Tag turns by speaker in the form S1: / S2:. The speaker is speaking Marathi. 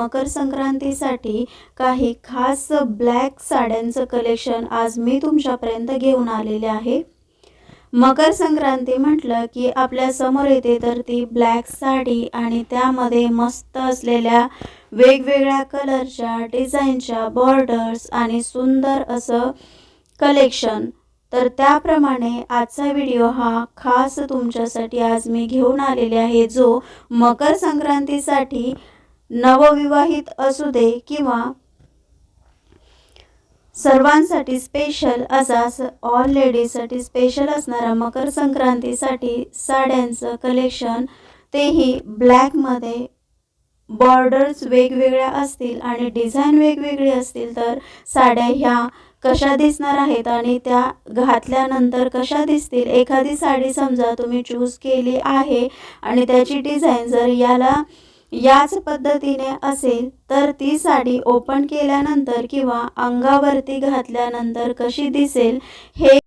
S1: मकर संक्रांतीसाठी काही खास ब्लॅक साड्यांचं कलेक्शन आज मी तुमच्यापर्यंत घेऊन आलेले आहे. मकर संक्रांती म्हटलं की आपल्यासमोर येते तर ती ब्लॅक साडी आणि त्यामध्ये मस्त असलेल्या वेगवेगळ्या कलरच्या डिझाईनच्या बॉर्डर्स आणि सुंदर असं कलेक्शन तर त्याप्रमाणे आजचा व्हिडिओ हा खास तुमच्यासाठी आज मी घेऊन आलेले आहे जो मकर संक्रांतीसाठी नवविवाहित असू दे किंवा सर्वांसाठी स्पेशल असा ऑल लेडीजसाठी स्पेशल असणारा मकर संक्रांतीसाठी साड्यांचं कलेक्शन तेही ब्लॅकमध्ये बॉर्डर्स वेगवेगळ्या असतील आणि डिझाईन वेगवेगळी असतील तर साड्या ह्या कशा दिसणार आहेत आणि त्या घातल्यानंतर कशा दिसतील? एखादी साडी समजा तुम्ही चूज केली आहे आणि त्याची डिझाईन जर याला याच पद्धतीने असेल तर ती साडी ओपन केल्यानंतर किंवा अंगावरती घातल्यानंतर कशी दिसेल हे